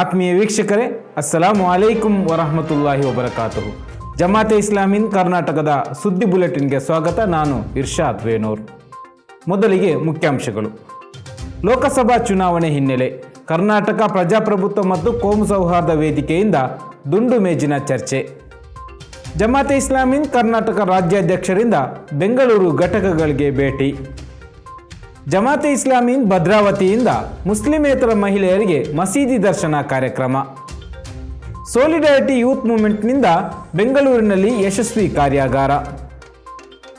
ಆತ್ಮೀಯ ವೀಕ್ಷಕರೇ, ಅಸ್ಸಲಾಮು ಅಲೈಕುಂ ವರಹಮತುಲ್ಲಾಹಿ ವಬರಕಾತುಹು. ಜಮಾತೆ ಇಸ್ಲಾಮಿನ್ ಕರ್ನಾಟಕದ ಸುದ್ದಿ ಬುಲೆಟಿನ್ಗೆ ಸ್ವಾಗತ, ನಾನು ಇರ್ಷಾದ್ ವೇನೂರ್ ಮೊದಲಿಗೆ ಮುಖ್ಯಾಂಶಗಳು. ಲೋಕಸಭಾ ಚುನಾವಣೆ ಹಿನ್ನೆಲೆ ಕರ್ನಾಟಕ ಪ್ರಜಾಪ್ರಭುತ್ವ ಮತ್ತು ಕೋಮು ಸೌಹಾರ್ದ ವೇದಿಕೆಯಿಂದ ದುಂಡು ಮೇಜಿನ ಚರ್ಚೆ. ಜಮಾತೆ ಇಸ್ಲಾಮಿನ್ ಕರ್ನಾಟಕ ರಾಜ್ಯಾಧ್ಯಕ್ಷರಿಂದ ಬೆಂಗಳೂರು ಘಟಕಗಳಿಗೆ ಭೇಟಿ. ಜಮಾತೆ ಇಸ್ಲಾಮಿನ್ ಭದ್ರಾವತಿಯಿಂದ ಮುಸ್ಲಿಮೇತರ ಮಹಿಳೆಯರಿಗೆ ಮಸೀದಿ ದರ್ಶನ ಕಾರ್ಯಕ್ರಮ. ಸೋಲಿಡಾರಿಟಿ ಯೂತ್ ಮೂವ್ಮೆಂಟ್ನಿಂದ ಬೆಂಗಳೂರಿನಲ್ಲಿ ಯಶಸ್ವಿ ಕಾರ್ಯಾಗಾರ.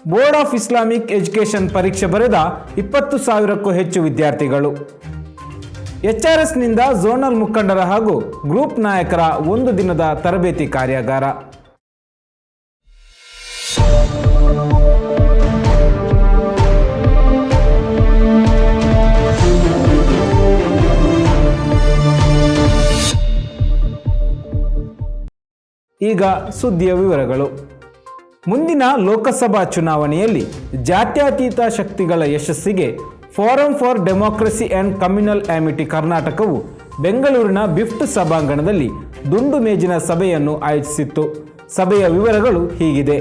ಬೋರ್ಡ್ ಆಫ್ ಇಸ್ಲಾಮಿಕ್ ಎಜುಕೇಷನ್ ಪರೀಕ್ಷೆ ಬರೆದ ಇಪ್ಪತ್ತು ಸಾವಿರಕ್ಕೂ ಹೆಚ್ಚು ವಿದ್ಯಾರ್ಥಿಗಳು. ಎಚ್ಆರ್ಎಸ್ನಿಂದ ಝೋನಲ್ ಮುಖಂಡರ ಹಾಗೂ ಗ್ರೂಪ್ ನಾಯಕರ ಒಂದು ದಿನದ ತರಬೇತಿ ಕಾರ್ಯಾಗಾರ. ಈಗ ಸುದ್ದಿಯ ವಿವರಗಳು. ಮುಂದಿನ ಲೋಕಸಭಾ ಚುನಾವಣೆಯಲ್ಲಿ ಜಾತ್ಯತೀತ ಶಕ್ತಿಗಳ ಯಶಸ್ಸಿಗೆ forum for democracy and communal amity ಕರ್ನಾಟಕವು ಬೆಂಗಳೂರಿನ ಬಿಫ್ಟ್ ಸಭಾಂಗಣದಲ್ಲಿ ದುಂಡು ಮೇಜಿನ ಸಭೆಯನ್ನು ಆಯೋಜಿಸಿತ್ತು. ಸಭೆಯ ವಿವರಗಳು ಹೀಗಿದೆ.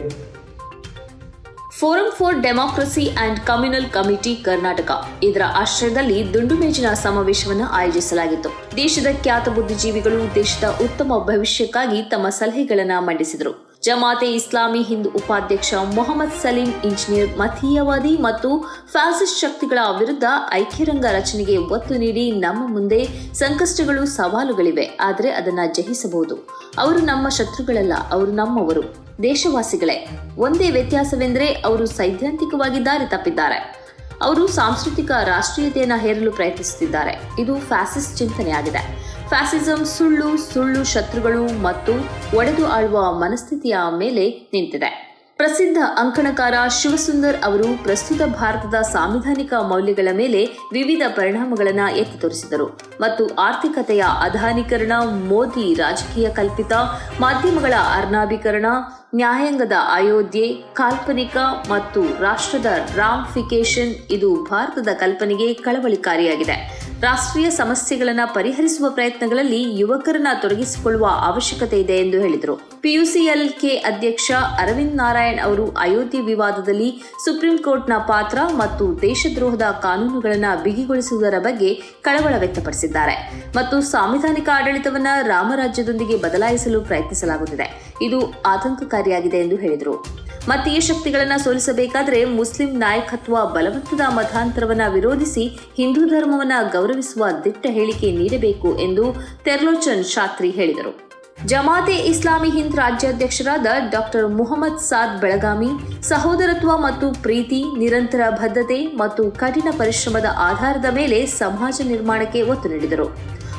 Forum for democracy and communal committee Karnataka. ಇದರ ಆಶ್ರಯದಲ್ಲಿ ದುಂಡು ಮೇಜಿನ ಸಮಾವೇಶವನ್ನು ಆಯೋಜಿಸಲಾಗಿತ್ತು. ದೇಶದ ಖ್ಯಾತ ಬುದ್ಧಿಜೀವಿಗಳು ದೇಶದ ಉತ್ತಮ ಭವಿಷ್ಯಕ್ಕಾಗಿ ತಮ್ಮ ಸಲಹೆಗಳನ್ನು ಮಂಡಿಸಿದರು. ಜಮಾತೆ ಇಸ್ಲಾಮಿ ಹಿಂದ್ ಉಪಾಧ್ಯಕ್ಷ ಮೊಹಮ್ಮದ್ ಸಲೀಂ, ಇಂಜಿನಿಯರ್ ಮತೀಯವಾದಿ ಮತ್ತು ಫ್ಯಾಸಿಸ್ಟ್ ಶಕ್ತಿಗಳ ವಿರುದ್ಧ ಐಕ್ಯರಂಗ ರಚನೆಗೆ ಒತ್ತು ನೀಡಿ ನಮ್ಮ ಮುಂದೆ ಸಂಕಷ್ಟಗಳು ಸವಾಲುಗಳಿವೆ. ಆದರೆ ಅದನ್ನು ಜಯಿಸಬಹುದು. ಅವರು ನಮ್ಮ ಶತ್ರುಗಳಲ್ಲ, ಅವರು ನಮ್ಮವರು. ದೇಶವಾಸಿಗಳೇ, ಒಂದೇ ವ್ಯತ್ಯಾಸವೆಂದರೆ ಅವರು ಸೈದ್ಧಾಂತಿಕವಾಗಿ ದಾರಿ ತಪ್ಪಿದ್ದಾರೆ. ಅವರು ಸಾಂಸ್ಕೃತಿಕ ರಾಷ್ಟ್ರೀಯತೆಯನ್ನು ಹೇರಲು ಪ್ರಯತ್ನಿಸುತ್ತಿದ್ದಾರೆ. ಇದು ಫ್ಯಾಸಿಸ್ಟ್ ಚಿಂತನೆಯಾಗಿದೆ. ಫ್ಯಾಸಿಸಂ ಸುಳ್ಳು ಸುಳ್ಳು ಶತ್ರುಗಳು ಮತ್ತು ಒಡೆದು ಆಳುವ ಮನಸ್ಥಿತಿಯ ಮೇಲೆ ನಿಂತಿದೆ. ಪ್ರಸಿದ್ಧ ಅಂಕಣಕಾರ ಶಿವಸುಂದರ್ ಅವರು ಪ್ರಸ್ತುತ ಭಾರತದ ಸಾಂವಿಧಾನಿಕ ಮೌಲ್ಯಗಳ ಮೇಲೆ ವಿವಿಧ ಪರಿಣಾಮಗಳನ್ನು ಎತ್ತಿ ತೋರಿಸಿದರು ಮತ್ತು ಆರ್ಥಿಕತೆಯ ಅಧಾನೀಕರಣ, ಮೋದಿ ರಾಜಕೀಯ ಕಲ್ಪಿತ, ಮಾಧ್ಯಮಗಳ ಅರ್ನಾಭೀಕರಣ ನ್ಯಾಯಾಂಗದ ಅಯೋಧ್ಯೆ, ಕಾಲ್ಪನಿಕ ಮತ್ತು ರಾಷ್ಟ್ರದ ರಾಮ್ಫಿಕೇಶನ್ ಇದು ಭಾರತದ ಕಲ್ಪನೆಗೆ ಕಳವಳಿಕಾರಿಯಾಗಿದೆ. ರಾಷ್ಟ್ರೀಯ ಸಮಸ್ಯೆಗಳನ್ನು ಪರಿಹರಿಸುವ ಪ್ರಯತ್ನಗಳಲ್ಲಿ ಯುವಕರನ್ನ ತೊಡಗಿಸಿಕೊಳ್ಳುವ ಅವಶ್ಯಕತೆ ಇದೆ ಎಂದು ಹೇಳಿದರು. ಪಿಯುಸಿಎಲ್ ಕೆ ಅಧ್ಯಕ್ಷ ಅರವಿಂದ್ ನಾರಾಯಣ್ ಅವರು ಅಯೋಧ್ಯೆ ವಿವಾದದಲ್ಲಿ ಸುಪ್ರೀಂ ಕೋರ್ಟ್ನ ಪಾತ್ರ ಮತ್ತು ದೇಶದ್ರೋಹದ ಕಾನೂನುಗಳನ್ನು ಬಿಗಿಗೊಳಿಸುವುದರ ಬಗ್ಗೆ ಕಳವಳ ವ್ಯಕ್ತಪಡಿಸಿದ್ದಾರೆ. ಮತ್ತು ಸಾಂವಿಧಾನಿಕ ಆಡಳಿತವನ್ನು ರಾಮರಾಜ್ಯದೊಂದಿಗೆ ಬದಲಾಯಿಸಲು ಪ್ರಯತ್ನಿಸಲಾಗುತ್ತಿದೆ. ಇದು ಆತಂಕಕಾರಿಯಾಗಿದೆ ಎಂದು ಹೇಳಿದರು. ಮತೀಯ ಶಕ್ತಿಗಳನ್ನು ಸೋಲಿಸಬೇಕಾದರೆ ಮುಸ್ಲಿಂ ನಾಯಕತ್ವ ಬಲವತ್ತದ ಮತಾಂತರವನ್ನು ವಿರೋಧಿಸಿ ಹಿಂದೂ ಧರ್ಮವನ್ನ ಗೌರವಿಸುವ ದಿಟ್ಟ ಹೇಳಿಕೆ ನೀಡಬೇಕು ಎಂದು ತೆರ್ಲೋಚನ್ ಶಾತ್ರಿ ಹೇಳಿದರು. ಜಮಾತೆ ಇಸ್ಲಾಮಿ ಹಿಂದ್ ರಾಜ್ಯಾಧ್ಯಕ್ಷರಾದ ಡಾಕ್ಟರ್ ಮುಹಮ್ಮದ್ ಸಾದ್ ಬೆಳಗಾಮಿ, ಸಹೋದರತ್ವ ಮತ್ತು ಪ್ರೀತಿ, ನಿರಂತರ ಬದ್ಧತೆ ಮತ್ತು ಕಠಿಣ ಪರಿಶ್ರಮದ ಆಧಾರದ ಮೇಲೆ ಸಮಾಜ ನಿರ್ಮಾಣಕ್ಕೆ ಒತ್ತು ನೀಡಿದರು.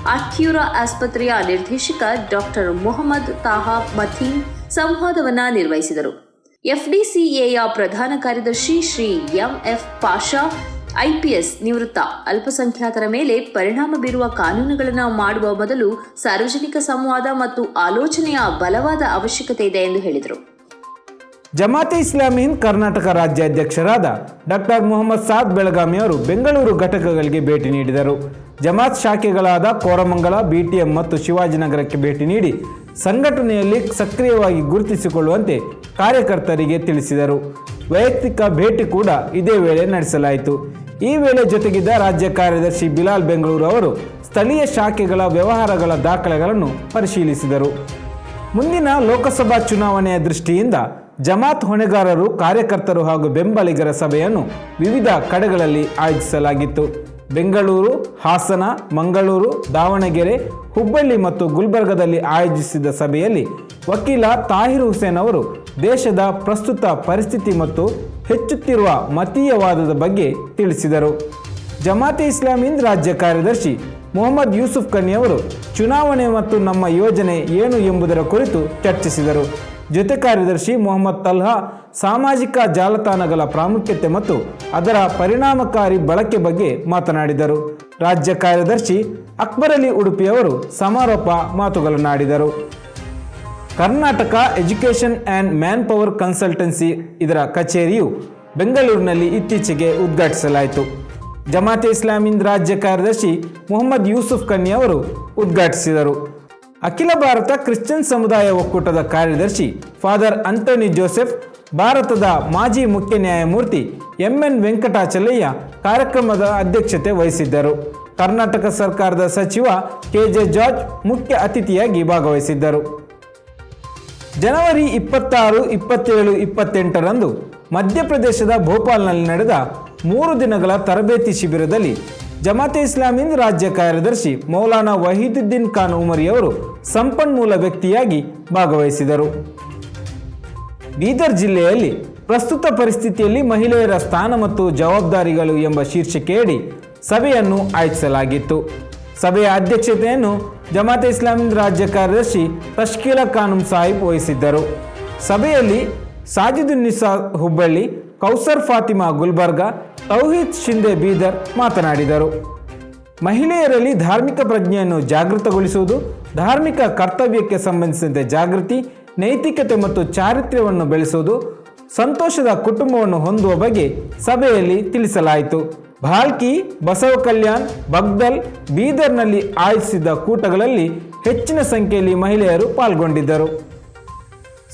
ಅಕ್ಯೂರಾ ಆಸ್ಪತ್ರೆಯ ನಿರ್ದೇಶಕ ಡಾಕ್ಟರ್ ಮೊಹಮ್ಮದ್ ತಾಹಾ ಮಥೀನ್ ಸಂವಾದವನ್ನ ನಿರ್ವಹಿಸಿದರು. ಎಫ್ಡಿಸಿಎಯ ಪ್ರಧಾನ ಕಾರ್ಯದರ್ಶಿ ಶ್ರೀ ಎಂಎಫ್ ಪಾಷಾ, ಐಪಿಎಸ್ ನಿವೃತ್ತ ಅಲ್ಪಸಂಖ್ಯಾತರ ಮೇಲೆ ಪರಿಣಾಮ ಬೀರುವ ಕಾನೂನುಗಳನ್ನು ಮಾಡುವ ಬದಲು ಸಾರ್ವಜನಿಕ ಸಂವಾದ ಮತ್ತು ಆಲೋಚನೆಯ ಬಲವಾದ ಅವಶ್ಯಕತೆ ಇದೆ ಎಂದು ಹೇಳಿದರು. ಜಮಾತೆ ಇಸ್ಲಾಮಿನ್ ಕರ್ನಾಟಕ ರಾಜ್ಯಾಧ್ಯಕ್ಷರಾದ ಡಾಕ್ಟರ್ ಮೊಹಮ್ಮದ್ ಸಾದ್ ಬೆಳಗಾವಿ ಅವರು ಬೆಂಗಳೂರು ಘಟಕಗಳಿಗೆ ಭೇಟಿ ನೀಡಿದರು. ಜಮಾತ್ ಶಾಖೆಗಳಾದ ಕೋರಮಂಗಲ, ಬಿಟಿಎಂ ಮತ್ತು ಶಿವಾಜಿನಗರಕ್ಕೆ ಭೇಟಿ ನೀಡಿ ಸಂಘಟನೆಯಲ್ಲಿ ಸಕ್ರಿಯವಾಗಿ ಗುರುತಿಸಿಕೊಳ್ಳುವಂತೆ ಕಾರ್ಯಕರ್ತರಿಗೆ ತಿಳಿಸಿದರು. ವೈಯಕ್ತಿಕ ಭೇಟಿ ಕೂಡ ಇದೇ ವೇಳೆ ನಡೆಸಲಾಯಿತು. ಈ ವೇಳೆ ಜೊತೆಗಿದ್ದ ರಾಜ್ಯ ಕಾರ್ಯದರ್ಶಿ ಬಿಲಾಲ್ ಬೆಂಗಳೂರು ಅವರು ಸ್ಥಳೀಯ ಶಾಖೆಗಳ ವ್ಯವಹಾರಗಳ ದಾಖಲೆಗಳನ್ನು ಪರಿಶೀಲಿಸಿದರು. ಮುಂದಿನ ಲೋಕಸಭಾ ಚುನಾವಣೆಯ ದೃಷ್ಟಿಯಿಂದ ಜಮಾತ್ ಹೊಣೆಗಾರರು, ಕಾರ್ಯಕರ್ತರು ಹಾಗೂ ಬೆಂಬಲಿಗರ ಸಭೆಯನ್ನು ವಿವಿಧ ಕಡೆಗಳಲ್ಲಿ ಆಯೋಜಿಸಲಾಗಿತ್ತು. ಬೆಂಗಳೂರು, ಹಾಸನ, ಮಂಗಳೂರು, ದಾವಣಗೆರೆ ಹುಬ್ಬಳ್ಳಿ ಮತ್ತು ಗುಲ್ಬರ್ಗದಲ್ಲಿ ಆಯೋಜಿಸಿದ ಸಭೆಯಲ್ಲಿ ವಕೀಲ ತಾಹಿರ್ ಹುಸೇನ್ ಅವರು ದೇಶದ ಪ್ರಸ್ತುತ ಪರಿಸ್ಥಿತಿ ಮತ್ತು ಹೆಚ್ಚುತ್ತಿರುವ ಮತೀಯವಾದದ ಬಗ್ಗೆ ತಿಳಿಸಿದರು. ಜಮಾತೆ ಇಸ್ಲಾಮೀನ್ ರಾಜ್ಯ ಕಾರ್ಯದರ್ಶಿ ಮೊಹಮ್ಮದ್ ಯೂಸುಫ್ ಖನಿ ಅವರು ಚುನಾವಣೆ ಮತ್ತು ನಮ್ಮ ಯೋಜನೆ ಏನು ಎಂಬುದರ ಕುರಿತು ಚರ್ಚಿಸಿದರು. ಜೊತೆ ಕಾರ್ಯದರ್ಶಿ ಮೊಹಮ್ಮದ್ ತಲ್ಹಾ ಸಾಮಾಜಿಕ ಜಾಲತಾಣಗಳ ಪ್ರಾಮುಖ್ಯತೆ ಮತ್ತು ಅದರ ಪರಿಣಾಮಕಾರಿ ಬಳಕೆ ಬಗ್ಗೆ ಮಾತನಾಡಿದರು. ರಾಜ್ಯ ಕಾರ್ಯದರ್ಶಿ ಅಕ್ಬರ್ ಅಲಿ ಉಡುಪಿಯವರು ಸಮಾರೋಪ ಮಾತುಗಳನ್ನಾಡಿದರು. Karnataka education and manpower consultancy ಇದರ ಕಚೇರಿಯು ಬೆಂಗಳೂರಿನಲ್ಲಿ ಇತ್ತೀಚೆಗೆ ಉದ್ಘಾಟಿಸಲಾಯಿತು. ಜಮಾತೆ ಇಸ್ಲಾಮಿನ್ ರಾಜ್ಯ ಕಾರ್ಯದರ್ಶಿ ಮೊಹಮ್ಮದ್ ಯೂಸುಫ್ ಕನ್ನಿ ಅವರು ಉದ್ಘಾಟಿಸಿದರು. ಅಖಿಲ ಭಾರತ ಕ್ರಿಶ್ಚಿಯನ್ ಸಮುದಾಯ ಒಕ್ಕೂಟದ ಕಾರ್ಯದರ್ಶಿ ಫಾದರ್ ಅಂಟೋನಿ ಜೋಸೆಫ್ ಭಾರತದ ಮಾಜಿ ಮುಖ್ಯ ನ್ಯಾಯಮೂರ್ತಿ ಎಂಎನ್ ವೆಂಕಟಾಚಲಯ್ಯ ಕಾರ್ಯಕ್ರಮದ ಅಧ್ಯಕ್ಷತೆ ವಹಿಸಿದ್ದರು. ಕರ್ನಾಟಕ ಸರ್ಕಾರದ ಸಚಿವ ಕೆಜೆ ಜಾರ್ಜ್ ಮುಖ್ಯ ಅತಿಥಿಯಾಗಿ ಭಾಗವಹಿಸಿದ್ದರು. ಜನವರಿ ಇಪ್ಪತ್ತಾರು, ಇಪ್ಪತ್ತೇಳು, ಇಪ್ಪತ್ತೆಂಟರಂದು ಮಧ್ಯಪ್ರದೇಶದ ಭೋಪಾಲ್ನಲ್ಲಿ ನಡೆದ ಮೂರು ದಿನಗಳ ತರಬೇತಿ ಶಿಬಿರದಲ್ಲಿ ಜಮಾತೆ ಇಸ್ಲಾಮಿನ್ ರಾಜ್ಯ ಕಾರ್ಯದರ್ಶಿ ಮೌಲಾನಾ ವಹೀದುದ್ದೀನ್ ಖಾನ್ ಉಮರಿಯವರು ಸಂಪನ್ಮೂಲ ವ್ಯಕ್ತಿಯಾಗಿ ಭಾಗವಹಿಸಿದರು. ಬೀದರ್ ಜಿಲ್ಲೆಯಲ್ಲಿ ಪ್ರಸ್ತುತ ಪರಿಸ್ಥಿತಿಯಲ್ಲಿ ಮಹಿಳೆಯರ ಸ್ಥಾನ ಮತ್ತು ಜವಾಬ್ದಾರಿಗಳು ಎಂಬ ಶೀರ್ಷಿಕೆಯಡಿ ಸಭೆಯನ್ನು ಆಯೋಜಿಸಲಾಗಿತ್ತು. ಸಭೆಯ ಅಧ್ಯಕ್ಷತೆಯನ್ನು ಜಮಾತೆ ಇಸ್ಲಾಮಿನ್ ರಾಜ್ಯ ಕಾರ್ಯದರ್ಶಿ ತಶ್ಕೀಲ ಖಾನುಂ ಸಾಹಿಬ್ ವಹಿಸಿದ್ದರು. ಸಭೆಯಲ್ಲಿ ಸಾಜಿದುನ್ನಿಸಾ ಹುಬ್ಬಳ್ಳಿ, ಕೌಸರ್ ಫಾತಿಮಾ ಗುಲ್ಬರ್ಗಾ, ತೌಹೀದ್ ಶಿಂದೆ ಬೀದರ್ ಮಾತನಾಡಿದರು. ಮಹಿಳೆಯರಲ್ಲಿ ಧಾರ್ಮಿಕ ಪ್ರಜ್ಞೆಯನ್ನು ಜಾಗೃತಗೊಳಿಸುವುದು, ಧಾರ್ಮಿಕ ಕರ್ತವ್ಯಕ್ಕೆ ಸಂಬಂಧಿಸಿದಂತೆ ಜಾಗೃತಿ ನೈತಿಕತೆ ಮತ್ತು ಚಾರಿತ್ರ್ಯವನ್ನು ಬೆಳೆಸುವುದು ಸಂತೋಷದ ಕುಟುಂಬವನ್ನು ಹೊಂದುವ ಬಗ್ಗೆ ಸಭೆಯಲ್ಲಿ ತಿಳಿಸಲಾಯಿತು. ಭಾಲ್ಕಿ, ಬಸವ ಕಲ್ಯಾಣ್, ಬಗ್ದಲ್, ಬೀದರ್ನಲ್ಲಿ ಆಯೋಜಿಸಿದ್ದ ಕೂಟಗಳಲ್ಲಿ ಹೆಚ್ಚಿನ ಸಂಖ್ಯೆಯಲ್ಲಿ ಮಹಿಳೆಯರು ಪಾಲ್ಗೊಂಡಿದ್ದರು.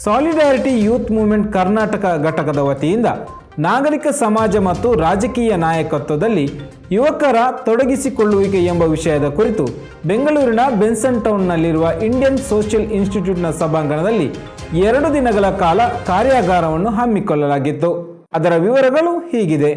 ಸಾಲಿಡಾರಿಟಿ ಯೂತ್ ಮೂವ್ಮೆಂಟ್ ಕರ್ನಾಟಕ ಘಟಕದ ವತಿಯಿಂದ ನಾಗರಿಕ ಸಮಾಜ ಮತ್ತು ರಾಜಕೀಯ ನಾಯಕತ್ವದಲ್ಲಿ ಯುವಕರ ತೊಡಗಿಸಿಕೊಳ್ಳುವಿಕೆ ಎಂಬ ವಿಷಯದ ಕುರಿತು ಬೆಂಗಳೂರಿನ ಬೆನ್ಸನ್ ಟೌನ್ನಲ್ಲಿರುವ ಇಂಡಿಯನ್ ಸೋಷಿಯಲ್ ಇನ್ಸ್ಟಿಟ್ಯೂಟ್ನ ಸಭಾಂಗಣದಲ್ಲಿ ಎರಡು ದಿನಗಳ ಕಾಲ ಕಾರ್ಯಾಗಾರವನ್ನು ಹಮ್ಮಿಕೊಳ್ಳಲಾಗಿತ್ತು. ಅದರ ವಿವರಗಳು ಹೀಗಿದೆ.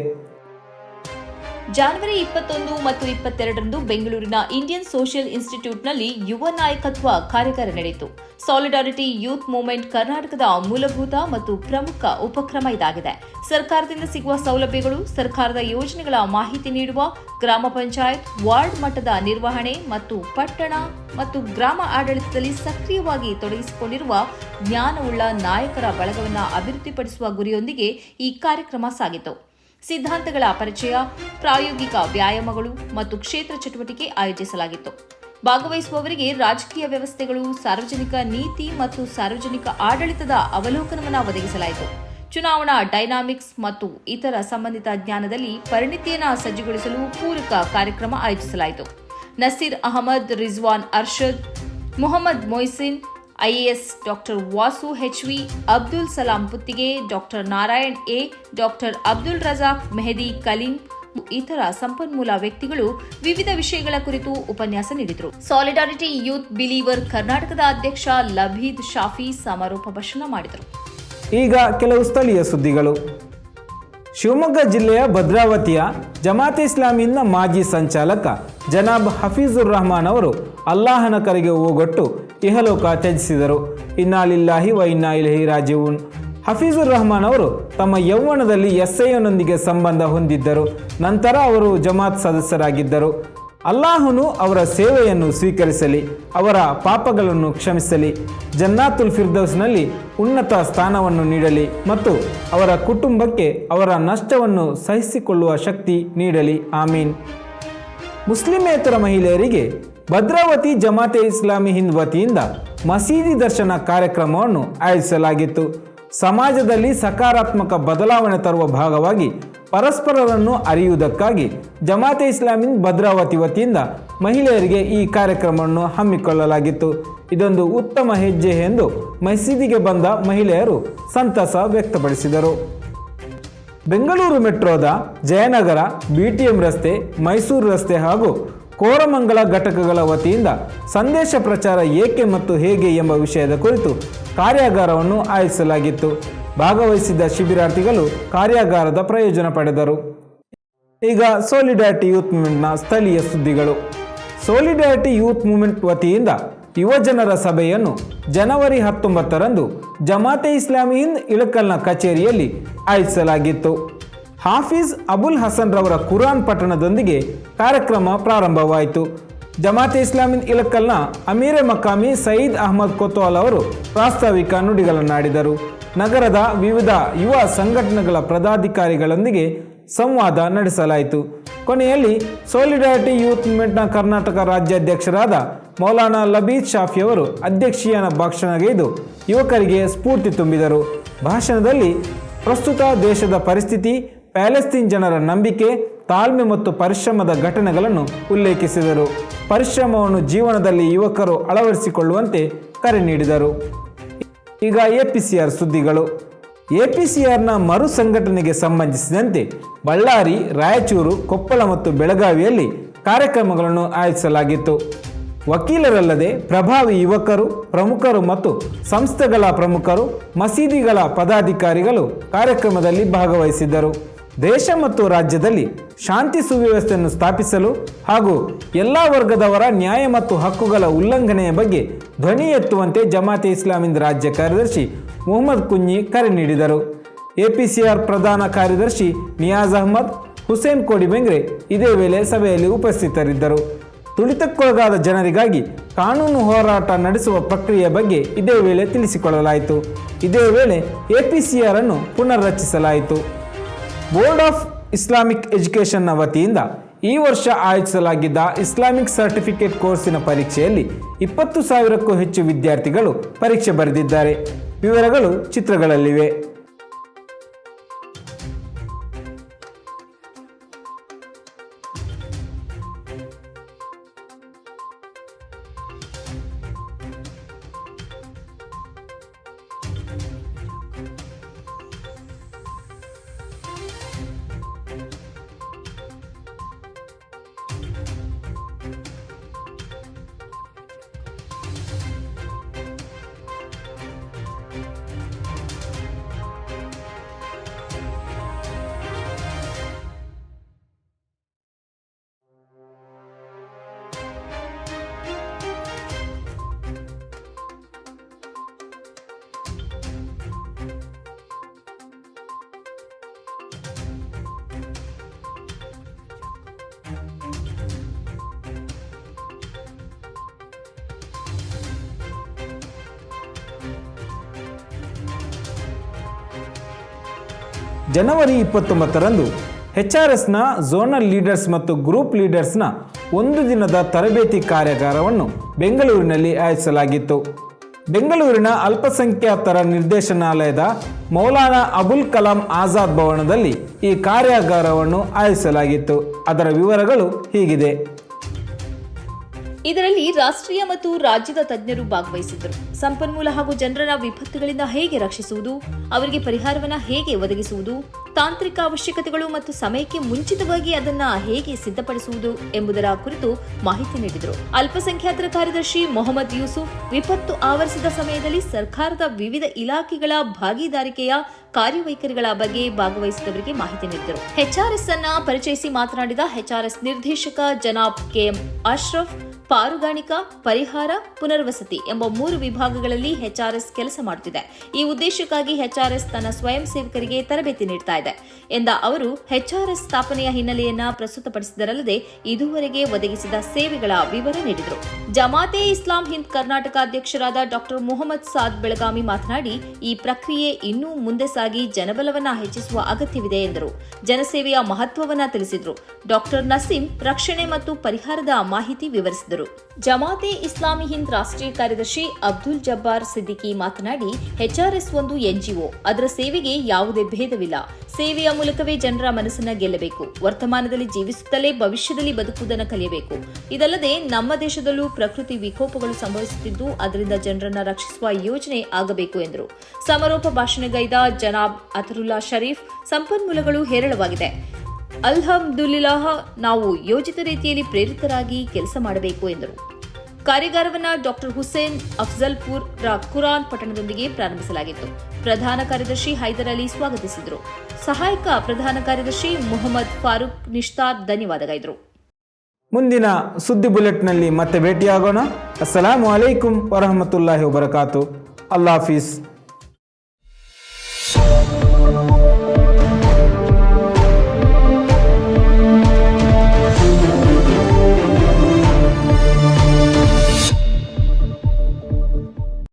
ಜಾನ್ವರಿ ಇಪ್ಪತ್ತೊಂದು ಮತ್ತು ಇಪ್ಪತ್ತೆರಡರಂದು ಬೆಂಗಳೂರಿನ ಇಂಡಿಯನ್ ಸೋಷಿಯಲ್ ಇನ್ಸ್ಟಿಟ್ಯೂಟ್ನಲ್ಲಿ ಯುವ ನಾಯಕತ್ವ ಕಾರ್ಯಾಗಾರ ನಡೆಯಿತು. ಸಾಲಿಡಾರಿಟಿ ಯೂತ್ ಮೂವ್ಮೆಂಟ್ ಕರ್ನಾಟಕದ ಮೂಲಭೂತ ಮತ್ತು ಪ್ರಮುಖ ಉಪಕ್ರಮ ಇದಾಗಿದೆ. ಸರ್ಕಾರದಿಂದ ಸಿಗುವ ಸೌಲಭ್ಯಗಳು, ಸರ್ಕಾರದ ಯೋಜನೆಗಳ ಮಾಹಿತಿ ನೀಡುವ ಗ್ರಾಮ ಪಂಚಾಯತ್, ವಾರ್ಡ್ ಮಟ್ಟದ ನಿರ್ವಹಣೆ ಮತ್ತು ಪಟ್ಟಣ ಮತ್ತು ಗ್ರಾಮ ಆಡಳಿತದಲ್ಲಿ ಸಕ್ರಿಯವಾಗಿ ತೊಡಗಿಸಿಕೊಂಡಿರುವ ಜ್ಞಾನವುಳ್ಳ ನಾಯಕರ ಬಳಗವನ್ನು ಅಭಿವೃದ್ಧಿಪಡಿಸುವ ಗುರಿಯೊಂದಿಗೆ ಈ ಕಾರ್ಯಕ್ರಮ ಸಾಗಿತು. ಸಿದ್ಧಾಂತಗಳ ಪರಿಚಯ ಪ್ರಾಯೋಗಿಕ ವ್ಯಾಯಾಮಗಳು ಮತ್ತು ಕ್ಷೇತ್ರ ಚಟುವಟಿಕೆ ಆಯೋಜಿಸಲಾಗಿತ್ತು. ಭಾಗವಹಿಸುವವರಿಗೆ ರಾಜಕೀಯ ವ್ಯವಸ್ಥೆಗಳು, ಸಾರ್ವಜನಿಕ ನೀತಿ ಮತ್ತು ಸಾರ್ವಜನಿಕ ಆಡಳಿತದ ಅವಲೋಕನವನ್ನು ಒದಗಿಸಲಾಯಿತು. ಚುನಾವಣಾ ಡೈನಾಮಿಕ್ಸ್ ಮತ್ತು ಇತರ ಸಂಬಂಧಿತ ಜ್ಞಾನದಲ್ಲಿ ಪರಿಣಿತಿಯನ್ನು ಸಜ್ಜುಗೊಳಿಸಲು ಪೂರಕ ಕಾರ್ಯಕ್ರಮ ಆಯೋಜಿಸಲಾಯಿತು. Naseer Ahmad, Rizwan Arshad, Mohammed Mohsin IAS doctor Vasu H V, Abdul Salam Puttige, doctor Narayan A, doctor Abdul Razak, Mehdi Kaleem ಇತರ ಸಂಪನ್ಮೂಲ ವ್ಯಕ್ತಿಗಳು ವಿವಿಧ ವಿಷಯಗಳ ಕುರಿತು ಉಪನ್ಯಾಸ ನೀಡಿದರು. ಸಾಲಿಡಾರಿಟಿ ಯೂತ್ ಬಿಲೀವರ್ ಕರ್ನಾಟಕದ ಅಧ್ಯಕ್ಷ ಲಭೀದ್ ಶಾಫಿ ಸಮಾರೋಪ ಭಾಷಣ ಮಾಡಿದರು. ಈಗ ಕೆಲವು ಸ್ಥಳೀಯ ಸುದ್ದಿಗಳು. ಶಿವಮೊಗ್ಗ ಜಿಲ್ಲೆಯ ಭದ್ರಾವತಿಯ ಜಮಾತ್ ಇಸ್ಲಾಮಿನ ಮಾಜಿ ಸಂಚಾಲಕ ಜನಾಬ್ ಹಫೀಜುರ್ ರಹಮಾನ್ ಅವರು ಅಲ್ಲಾಹನ ಕರೆಗೆ ಹೋಗೊಟ್ಟು ಇಹಲೋಕ ತ್ಯಜಿಸಿದರು. ಇನ್ನಾಲಿಲ್ಲಾಹಿ ವ ಇನ್ನಾ ಇಲಹಿ ರಾಜೀವೂನ್. ಹಫೀಜುರ್ ರಹಮಾನ್ ಅವರು ತಮ್ಮ ಯೌವನದಲ್ಲಿ ಎಸ್ಐನೊಂದಿಗೆ ಸಂಬಂಧ ಹೊಂದಿದ್ದರು. ನಂತರ ಅವರು ಜಮಾತ್ ಸದಸ್ಯರಾಗಿದ್ದರು. ಅಲ್ಲಾಹನು ಅವರ ಸೇವೆಯನ್ನು ಸ್ವೀಕರಿಸಲಿ, ಅವರ ಪಾಪಗಳನ್ನು ಕ್ಷಮಿಸಲಿ, ಜನ್ನಾತುಲ್ ಫಿರ್ದೌಸ್ನಲ್ಲಿ ಉನ್ನತ ಸ್ಥಾನವನ್ನು ನೀಡಲಿ ಮತ್ತು ಅವರ ಕುಟುಂಬಕ್ಕೆ ಅವರ ನಷ್ಟವನ್ನು ಸಹಿಸಿಕೊಳ್ಳುವ ಶಕ್ತಿ ನೀಡಲಿ. ಆಮೀನ್. ಮುಸ್ಲಿಮೇತರ ಮಹಿಳೆಯರಿಗೆ ಭದ್ರಾವತಿ ಜಮಾತೆ ಇಸ್ಲಾಮಿ ಹಿಂದ್ ವತಿಯಿಂದ ಮಸೀದಿ ದರ್ಶನ ಕಾರ್ಯಕ್ರಮವನ್ನು ಆಯೋಜಿಸಲಾಗಿತ್ತು. ಸಮಾಜದಲ್ಲಿ ಸಕಾರಾತ್ಮಕ ಬದಲಾವಣೆ ತರುವ ಭಾಗವಾಗಿ ಪರಸ್ಪರರನ್ನು ಅರಿಯುವುದಕ್ಕಾಗಿ ಜಮಾತೆ ಇಸ್ಲಾಮಿನ್ ಭದ್ರಾವತಿ ವತಿಯಿಂದ ಮಹಿಳೆಯರಿಗೆ ಈ ಕಾರ್ಯಕ್ರಮವನ್ನು ಹಮ್ಮಿಕೊಳ್ಳಲಾಗಿತ್ತು. ಇದೊಂದು ಉತ್ತಮ ಹೆಜ್ಜೆ ಎಂದು ಮಸೀದಿಗೆ ಬಂದ ಮಹಿಳೆಯರು ಸಂತಸ ವ್ಯಕ್ತಪಡಿಸಿದರು. ಬೆಂಗಳೂರು ಮೆಟ್ರೋದ ಜಯನಗರ, ಬಿಟಿಎಂ ರಸ್ತೆ, ಮೈಸೂರು ರಸ್ತೆ ಹಾಗೂ ಕೋರಮಂಗಲ ಘಟಕಗಳ ವತಿಯಿಂದ ಸಂದೇಶ ಪ್ರಚಾರ ಏಕೆ ಮತ್ತು ಹೇಗೆ ಎಂಬ ವಿಷಯದ ಕುರಿತು ಕಾರ್ಯಾಗಾರವನ್ನು ಆಯೋಜಿಸಲಾಗಿತ್ತು. ಭಾಗವಹಿಸಿದ್ದ ಶಿಬಿರಾರ್ಥಿಗಳು ಕಾರ್ಯಾಗಾರದ ಪ್ರಯೋಜನ ಪಡೆದರು. ಈಗ ಸೋಲಿಡಾರಿಟಿ ಯೂತ್ ಮೂವ್ಮೆಂಟ್ನ ಸ್ಥಳೀಯ ಸುದ್ದಿಗಳು. ಸೋಲಿಡಾರಿಟಿ ಯೂತ್ ಮೂವ್ಮೆಂಟ್ ವತಿಯಿಂದ ಯುವಜನರ ಸಭೆಯನ್ನು ಜನವರಿ ಹತ್ತೊಂಬತ್ತರಂದು ಜಮಾತೆ ಇಸ್ಲಾಮಿ ಹಿಂದ್ ಇಳಕಲ್ನ ಕಚೇರಿಯಲ್ಲಿ ಆಯೋಜಿಸಲಾಗಿತ್ತು. ಹಾಫೀಜ್ ಅಬುಲ್ ಹಸನ್ ರವರ ಕುರಾನ್ ಪಠಣದೊಂದಿಗೆ ಕಾರ್ಯಕ್ರಮ ಪ್ರಾರಂಭವಾಯಿತು. ಜಮಾತೆ ಇಸ್ಲಾಮಿನ್ ಇಲಕ್ಕಲ್ನ ಅಮೀರೆ ಮಕಾಮಿ ಸಯೀದ್ ಅಹಮದ್ ಕೊತ್ವಾಲ್ ಅವರು ಪ್ರಾಸ್ತಾವಿಕ ನುಡಿಗಳನ್ನಾಡಿದರು. ನಗರದ ವಿವಿಧ ಯುವ ಸಂಘಟನೆಗಳ ಪದಾಧಿಕಾರಿಗಳೊಂದಿಗೆ ಸಂವಾದ ನಡೆಸಲಾಯಿತು. ಕೊನೆಯಲ್ಲಿ ಸೋಲಿಡಾರಿಟಿ ಯೂತ್ ಮೂವ್ಮೆಂಟ್ನ ಕರ್ನಾಟಕ ರಾಜ್ಯಾಧ್ಯಕ್ಷರಾದ ಮೌಲಾನಾ ಲಬೀದ್ ಶಾಫಿಯವರು ಅಧ್ಯಕ್ಷೀಯನ ಭಾಷಣಗೈದು ಯುವಕರಿಗೆ ಸ್ಫೂರ್ತಿ ತುಂಬಿದರು. ಭಾಷಣದಲ್ಲಿ ಪ್ರಸ್ತುತ ದೇಶದ ಪರಿಸ್ಥಿತಿ ಪ್ಯಾಲೆಸ್ತೀನ್ ಜನರ ನಂಬಿಕೆ, ತಾಳ್ಮೆ ಮತ್ತು ಪರಿಶ್ರಮದ ಘಟನೆಗಳನ್ನು ಉಲ್ಲೇಖಿಸಿದರು. ಪರಿಶ್ರಮವನ್ನು ಜೀವನದಲ್ಲಿ ಯುವಕರು ಅಳವಡಿಸಿಕೊಳ್ಳುವಂತೆ ಕರೆ ನೀಡಿದರು. ಈಗ ಎಪಿಸಿಆರ್ ಸುದ್ದಿಗಳು. ಎಪಿಸಿಆರ್ನ ಮರು ಸಂಘಟನೆಗೆ ಸಂಬಂಧಿಸಿದಂತೆ ಬಳ್ಳಾರಿ, ರಾಯಚೂರು, ಕೊಪ್ಪಳ ಮತ್ತು ಬೆಳಗಾವಿಯಲ್ಲಿ ಕಾರ್ಯಕ್ರಮಗಳನ್ನು ಆಯೋಜಿಸಲಾಗಿತ್ತು. ವಕೀಲರಲ್ಲದೆ ಪ್ರಭಾವಿ ಯುವಕರು, ಪ್ರಮುಖರು ಮತ್ತು ಸಂಸ್ಥೆಗಳ ಪ್ರಮುಖರು, ಮಸೀದಿಗಳ ಪದಾಧಿಕಾರಿಗಳು ಕಾರ್ಯಕ್ರಮದಲ್ಲಿ ಭಾಗವಹಿಸಿದ್ದರು. ದೇಶ ಮತ್ತು ರಾಜ್ಯದಲ್ಲಿ ಶಾಂತಿ ಸುವ್ಯವಸ್ಥೆಯನ್ನು ಸ್ಥಾಪಿಸಲು ಹಾಗೂ ಎಲ್ಲ ವರ್ಗದವರ ನ್ಯಾಯ ಮತ್ತು ಹಕ್ಕುಗಳ ಉಲ್ಲಂಘನೆಯ ಬಗ್ಗೆ ಧ್ವನಿ ಎತ್ತುವಂತೆ ಜಮಾತೆ ಇಸ್ಲಾಮಿಂದ ರಾಜ್ಯ ಕಾರ್ಯದರ್ಶಿ ಮುಹಮ್ಮದ್ ಕುಂಜಿ ಕರೆ ನೀಡಿದರು. ಎಪಿಸಿಆರ್ ಪ್ರಧಾನ ಕಾರ್ಯದರ್ಶಿ ನಿಯಾಜ್ ಅಹ್ಮದ್, ಹುಸೇನ್ ಕೋಡಿಬೆಂಗ್ರೆ ಇದೇ ವೇಳೆ ಸಭೆಯಲ್ಲಿ ಉಪಸ್ಥಿತರಿದ್ದರು. ತುಳಿತಕ್ಕೊಳಗಾದ ಜನರಿಗಾಗಿ ಕಾನೂನು ಹೋರಾಟ ನಡೆಸುವ ಪ್ರಕ್ರಿಯೆ ಬಗ್ಗೆ ಇದೇ ವೇಳೆ ತಿಳಿಸಿಕೊಳ್ಳಲಾಯಿತು. ಇದೇ ವೇಳೆ ಎಪಿಸಿಆರ್ ಅನ್ನು ಪುನರ್ರಚಿಸಲಾಯಿತು. ಬೋರ್ಡ್ ಆಫ್ ಇಸ್ಲಾಮಿಕ್ ಎಜುಕೇಷನ್ನ ವತಿಯಿಂದ ಈ ವರ್ಷ ಆಯೋಜಿಸಲಾಗಿದ್ದ ಇಸ್ಲಾಮಿಕ್ ಸರ್ಟಿಫಿಕೇಟ್ ಕೋರ್ಸಿನ ಪರೀಕ್ಷೆಯಲ್ಲಿ ಇಪ್ಪತ್ತು ಸಾವಿರಕ್ಕೂ ಹೆಚ್ಚು ವಿದ್ಯಾರ್ಥಿಗಳು ಪರೀಕ್ಷೆ ಬರೆದಿದ್ದಾರೆ. ವಿವರಗಳು ಚಿತ್ರಗಳಲ್ಲಿವೆ. ಜನವರಿ ಇಪ್ಪತ್ತೊಂಬತ್ತರಂದು ಎಚ್ ಆರ್ ಎಸ್ನ ಝೋನಲ್ ಲೀಡರ್ಸ್ ಮತ್ತು ಗ್ರೂಪ್ ಲೀಡರ್ಸ್ನ ಒಂದು ದಿನದ ತರಬೇತಿ ಕಾರ್ಯಾಗಾರವನ್ನು ಬೆಂಗಳೂರಿನಲ್ಲಿ ಆಯೋಜಿಸಲಾಗಿತ್ತು. ಬೆಂಗಳೂರಿನ ಅಲ್ಪಸಂಖ್ಯಾತರ ನಿರ್ದೇಶನಾಲಯದ ಮೌಲಾನಾ ಅಬುಲ್ ಕಲಾಂ ಆಜಾದ್ ಭವನದಲ್ಲಿ ಈ ಕಾರ್ಯಾಗಾರವನ್ನು ಆಯೋಜಿಸಲಾಗಿತ್ತು. ಅದರ ವಿವರಗಳು ಹೀಗಿದೆ. ಇದರಲ್ಲಿ ರಾಷ್ಟ್ರೀಯ ಮತ್ತು ರಾಜ್ಯದ ತಜ್ಞರು ಭಾಗವಹಿಸಿದ್ದರು. ಸಂಪನ್ಮೂಲ ಹಾಗೂ ಜನರನ್ನ ವಿಪತ್ತುಗಳಿಂದ ಹೇಗೆ ರಕ್ಷಿಸುವುದು, ಅವರಿಗೆ ಪರಿಹಾರವನ್ನ ಹೇಗೆ ಒದಗಿಸುವುದು, ತಾಂತ್ರಿಕ ಅವಶ್ಯಕತೆಗಳು ಮತ್ತು ಸಮಯಕ್ಕೆ ಮುಂಚಿತವಾಗಿ ಅದನ್ನ ಹೇಗೆ ಸಿದ್ಧಪಡಿಸುವುದು ಎಂಬುದರ ಕುರಿತು ಮಾಹಿತಿ ನೀಡಿದರು. ಅಲ್ಪಸಂಖ್ಯಾತರ ಕಾರ್ಯದರ್ಶಿ ಮೊಹಮ್ಮದ್ ಯೂಸುಫ್, ವಿಪತ್ತು ಆವರಿಸಿದ ಸಮಯದಲ್ಲಿ ಸರ್ಕಾರದ ವಿವಿಧ ಇಲಾಖೆಗಳ ಭಾಗಿದಾರಿಕೆಯ ಕಾರ್ಯವೈಖರಿಗಳ ಬಗ್ಗೆ ಭಾಗವಹಿಸಿದವರಿಗೆ ಮಾಹಿತಿ ನೀಡಿದರು. ಹೆಚ್ಆರ್ಎಸ್ ಅನ್ನ ಪರಿಚಯಿಸಿ ಮಾತನಾಡಿದ ಹೆಚ್ಆರ್ಎಸ್ ನಿರ್ದೇಶಕ ಜನಾಬ್ ಕೆಎಂ ಅಶ್ರಫ್ ಪಾರುಗಾಣಿಕಾ, ಪರಿಹಾರ, ಪುನರ್ವಸತಿ ಎಂಬ ಮೂರು ವಿಭಾಗಗಳಲ್ಲಿ ಎಚ್ಆರ್ಎಸ್ ಕೆಲಸ ಮಾಡುತ್ತಿದೆ. ಈ ಉದ್ದೇಶಕ್ಕಾಗಿ ಎಚ್ಆರ್ಎಸ್ ತನ್ನ ಸ್ವಯಂ ಸೇವಕರಿಗೆ ತರಬೇತಿ ನೀಡ್ತಾ ಇದೆ ಎಂದ ಅವರು, ಎಚ್ಆರ್ಎಸ್ ಸ್ಥಾಪನೆಯ ಹಿನ್ನೆಲೆಯನ್ನ ಪ್ರಸ್ತುತಪಡಿಸಿದರಲ್ಲದೆ ಇದುವರೆಗೆ ಒದಗಿಸಿದ ಸೇವೆಗಳ ವಿವರ ನೀಡಿದರು. ಜಮಾತೆ ಇಸ್ಲಾಂ ಹಿಂದ್ ಕರ್ನಾಟಕ ಅಧ್ಯಕ್ಷರಾದ ಡಾಕ್ಟರ್ ಮೊಹಮ್ಮದ್ ಸಾದ್ ಬೆಳಗಾವಿ ಮಾತನಾಡಿ, ಈ ಪ್ರಕ್ರಿಯೆ ಇನ್ನೂ ಮುಂದೆ ಸಾಗಿ ಜನಬಲವನ್ನ ಹೆಚ್ಚಿಸುವ ಅಗತ್ಯವಿದೆ ಎಂದರು. ಜನಸೇವೆಯ ಮಹತ್ವವನ್ನ ತಿಳಿಸಿದರು. ಡಾಕ್ಟರ್ ನಸೀಂ ರಕ್ಷಣೆ ಮತ್ತು ಪರಿಹಾರದ ಮಾಹಿತಿ ವಿವರಿಸಿದರು. ಜಮಾತೆ ಇಸ್ಲಾಮಿ ಹಿಂದ್ ರಾಷ್ಟ್ರೀಯ ಕಾರ್ಯದರ್ಶಿ ಅಬ್ದುಲ್ ಜಬ್ಬಾರ್ ಸಿದ್ದಿಕಿ ಮಾತನಾಡಿ, ಎಚ್ಆರ್ಎಸ್ ಒಂದು ಎನ್ಜಿಒ, ಅದರ ಸೇವೆಗೆ ಯಾವುದೇ ಭೇದವಿಲ್ಲ. ಸೇವೆಯ ಮೂಲಕವೇ ಜನರ ಮನಸ್ಸನ್ನ ಗೆಲ್ಲಬೇಕು. ವರ್ತಮಾನದಲ್ಲಿ ಜೀವಿಸುತ್ತಲೇ ಭವಿಷ್ಯದಲ್ಲಿ ಬದುಕುವುದನ್ನು ಕಲಿಯಬೇಕು. ಇದಲ್ಲದೆ, ನಮ್ಮ ದೇಶದಲ್ಲೂ ಪ್ರಕೃತಿ ವಿಕೋಪಗಳು ಸಂಭವಿಸುತ್ತಿದ್ದು, ಅದರಿಂದ ಜನರನ್ನ ರಕ್ಷಿಸುವ ಯೋಜನೆ ಆಗಬೇಕು ಎಂದರು. ಸಮಾರೋಪ ಭಾಷಣಗೈದ ಜನಾಬ್ ಅತರುಲ್ಲಾ ಶರೀಫ್ ಸಂಪನ್ಮೂಲಗಳು ಹೇರಳವಾಗಿದೆ. ಅಲ್ಹಮ್ದುಲಿಲ್ಲಾಹ, ನಾವು ಯೋಜಿತ ರೀತಿಯಲ್ಲಿ ಪ್ರೇರಿತರಾಗಿ ಕೆಲಸ ಮಾಡಬೇಕು ಎಂದರು. ಕಾರ್ಯಾಗಾರವನ್ನು ಡಾಕ್ಟರ್ ಹುಸೇನ್ ಅಫ್ಜಲ್ಪುರ್ ರ ಕುರಾನ್ ಪಟ್ಟಣದೊಂದಿಗೆ ಪ್ರಾರಂಭಿಸಲಾಗಿತ್ತು. ಪ್ರಧಾನ ಕಾರ್ಯದರ್ಶಿ ಹೈದರ್ ಅಲಿ ಸ್ವಾಗತಿಸಿದರು. ಸಹಾಯಕ ಪ್ರಧಾನ ಕಾರ್ಯದರ್ಶಿ ಮುಹಮ್ಮದ್ ಫಾರೂಕ್ ನಿಷ್ತಾರ್ ಧನ್ಯವಾದಗೈದರು. ಮುಂದಿನ ಸುದ್ದಿ ಬುಲೆಟ್ನಲ್ಲಿ ಮತ್ತೆ ಭೇಟಿಯಾಗೋಣ. ಅಸ್ಸಲಾಮು ಅಲೈಕುಂ ವರಹಮತುಲ್ಲಾಹಿ ವಬರಕಾತು. ಅಲ್ಲಾಫೀಸ್